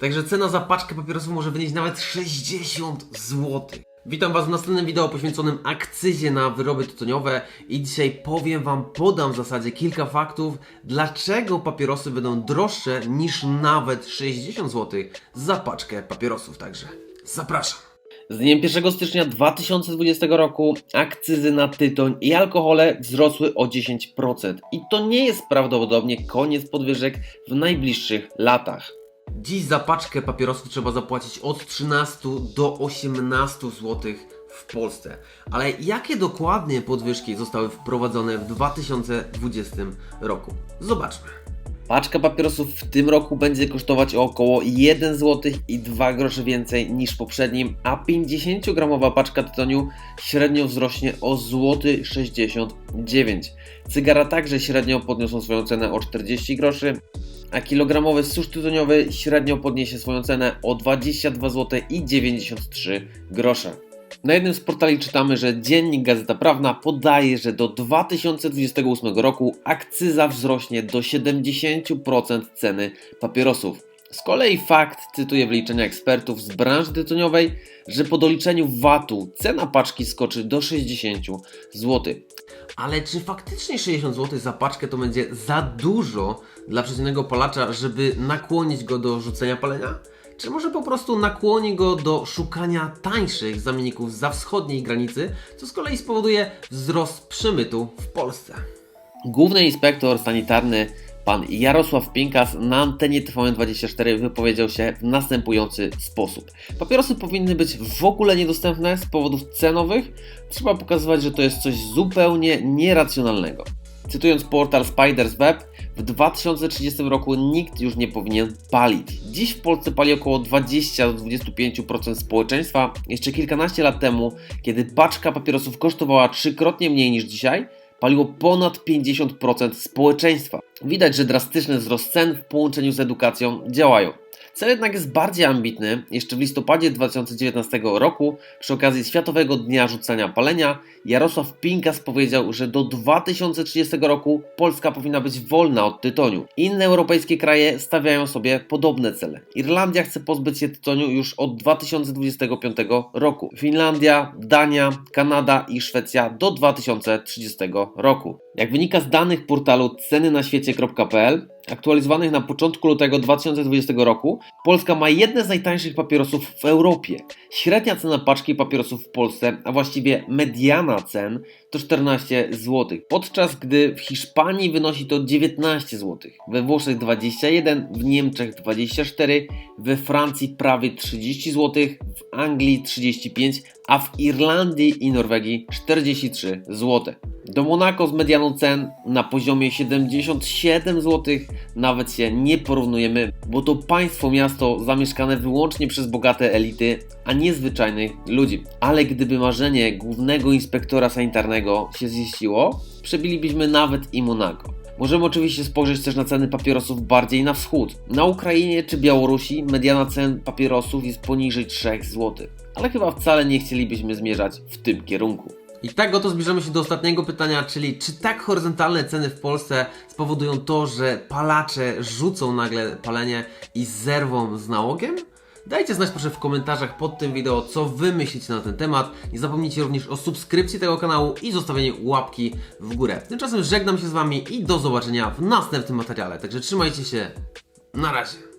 Także cena za paczkę papierosów może wynieść nawet 60 zł. Witam Was w następnym wideo poświęconym akcyzie na wyroby tytoniowe i dzisiaj powiem Wam, podam w zasadzie kilka faktów, dlaczego papierosy będą droższe niż nawet 60 zł za paczkę papierosów. Także zapraszam. Z dniem 1 stycznia 2020 roku akcyzy na tytoń i alkohole wzrosły o 10%. I to nie jest prawdopodobnie koniec podwyżek w najbliższych latach. Dziś za paczkę papierosów trzeba zapłacić od 13 do 18 zł w Polsce. Ale jakie dokładnie podwyżki zostały wprowadzone w 2020 roku? Zobaczmy. Paczka papierosów w tym roku będzie kosztować około 1 zł i 2 grosze więcej niż poprzednim, a 50-gramowa paczka tytoniu średnio wzrośnie o złoty 69. Cygara także średnio podniosą swoją cenę o 40 groszy, a kilogramowy susz tytoniowy średnio podniesie swoją cenę o 22 zł i 93 grosze. Na jednym z portali czytamy, że dziennik Gazeta Prawna podaje, że do 2028 roku akcyza wzrośnie do 70% ceny papierosów. Z kolei fakt cytuje wyliczenia ekspertów z branży tytoniowej, że po doliczeniu VAT-u cena paczki skoczy do 60 zł. Ale czy faktycznie 60 zł za paczkę to będzie za dużo dla przeciętnego palacza, żeby nakłonić go do rzucenia palenia? Czy może po prostu nakłoni go do szukania tańszych zamienników za wschodniej granicy, co z kolei spowoduje wzrost przemytu w Polsce? Główny inspektor sanitarny pan Jarosław Pinkas na antenie TVN24 wypowiedział się w następujący sposób. Papierosy powinny być w ogóle niedostępne z powodów cenowych. Trzeba pokazywać, że to jest coś zupełnie nieracjonalnego. Cytując portal Spiders Web, w 2030 roku nikt już nie powinien palić. Dziś w Polsce pali około 20-25% społeczeństwa. Jeszcze kilkanaście lat temu, kiedy paczka papierosów kosztowała trzykrotnie mniej niż dzisiaj, paliło ponad 50% społeczeństwa. Widać, że drastyczny wzrost cen w połączeniu z edukacją działają. Cel jednak jest bardziej ambitny. Jeszcze w listopadzie 2019 roku, przy okazji Światowego Dnia Rzucania Palenia, Jarosław Pinkas powiedział, że do 2030 roku Polska powinna być wolna od tytoniu. Inne europejskie kraje stawiają sobie podobne cele. Irlandia chce pozbyć się tytoniu już od 2025 roku. Finlandia, Dania, Kanada i Szwecja do 2030 roku. Jak wynika z danych portalu cenynaświecie.pl, aktualizowanych na początku lutego 2020 roku, Polska ma jedne z najtańszych papierosów w Europie. Średnia cena paczki papierosów w Polsce, a właściwie mediana cen, to 14 zł, podczas gdy w Hiszpanii wynosi to 19 zł, we Włoszech 21, w Niemczech 24, we Francji prawie 30 zł, w Anglii 35, a w Irlandii i Norwegii 43 zł. Do Monako z medianą cen na poziomie 77 zł nawet się nie porównujemy, bo to państwo miasto zamieszkane wyłącznie przez bogate elity, a nie zwyczajnych ludzi. Ale gdyby marzenie głównego inspektora sanitarnego się ziściło, przebilibyśmy nawet i Monako. Możemy oczywiście spojrzeć też na ceny papierosów bardziej na wschód. Na Ukrainie czy Białorusi mediana cen papierosów jest poniżej 3 zł. Ale chyba wcale nie chcielibyśmy zmierzać w tym kierunku. I tak oto zbliżamy się do ostatniego pytania, czyli czy tak horyzontalne ceny w Polsce spowodują to, że palacze rzucą nagle palenie i zerwą z nałogiem? Dajcie znać proszę w komentarzach pod tym wideo, co Wy myślicie na ten temat. Nie zapomnijcie również o subskrypcji tego kanału i zostawieniu łapki w górę. Tymczasem żegnam się z Wami i do zobaczenia w następnym materiale. Także trzymajcie się. Na razie.